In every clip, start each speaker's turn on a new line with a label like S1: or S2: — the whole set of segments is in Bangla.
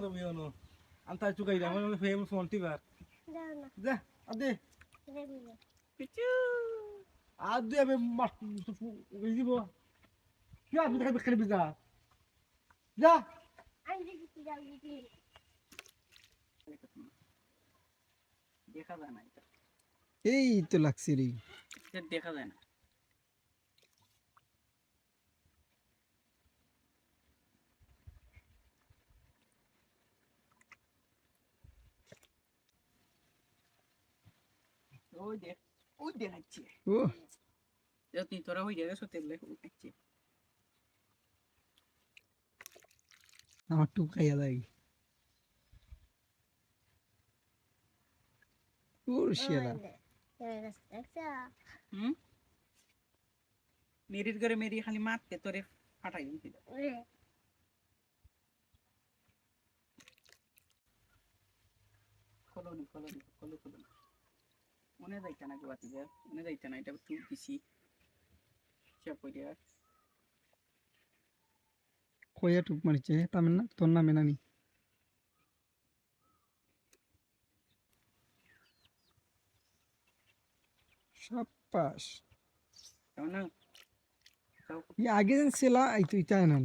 S1: মারো বিয়ানো আন্তা চুকাই দাম আমি ফেম ফোনটি বার। যা আদে।
S2: পিচু।
S1: আদে আমি মাস দিব। কি আপনি দেখাবে খেলে বিজা যা।
S3: আমি দেখি যাও দিদি
S2: দেখা যায় না
S4: এই তো লাগছে রে।
S2: দেখা যায় না। ওই দেখ ওই দেখাচ্ছে
S4: ও
S2: যদি তোরা ওই জায়গায় সত্যি লেখ দেখাচ্ছে
S4: আমার টুক খাইয়া দেয় ওর শিয়ালা
S3: দেখছা
S2: হুম মেরির ঘরে মেরি খালি মারতে তোরে ফাটাই দিছিল কলোনি কলোনি কলো কলোনি মনে যাইতে না গোয়াতে যা যাইতে না এটা দিছি চাপ করিয়া
S4: কইয়া টুক মারিছে তামের না তোর নামে নানি
S2: না
S4: আগে যেন ছেলা আই তুই চাই না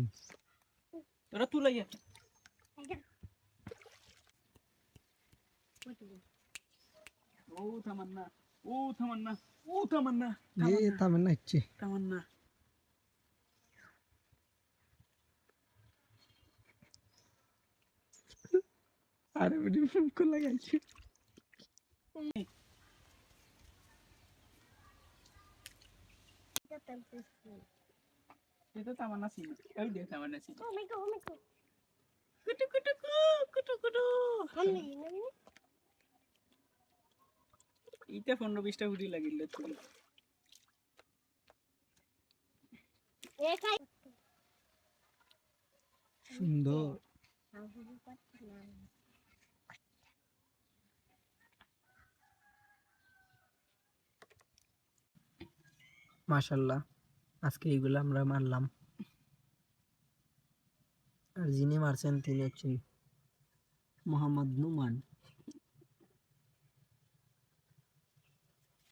S2: তোরা তুলাইয়া ओ तमन्ना ओ तमन्ना ओ
S4: तमन्ना ये तमन्ना अच्छी
S2: तमन्ना
S4: अरे बड़ी मुझको लगा
S2: itu taman nasi oh dia taman nasi
S3: oh my god oh my god
S2: kutu kutu kutu
S3: kutu kutu
S2: এইটা পনেরো বিশটা গুটি লাগিল তুই
S4: সুন্দর। মাশাল্লাহ আজকে এইগুলো আমরা মারলাম। আর যিনি মারছেন তিনি হচ্ছেন মোহাম্মদ নুমান।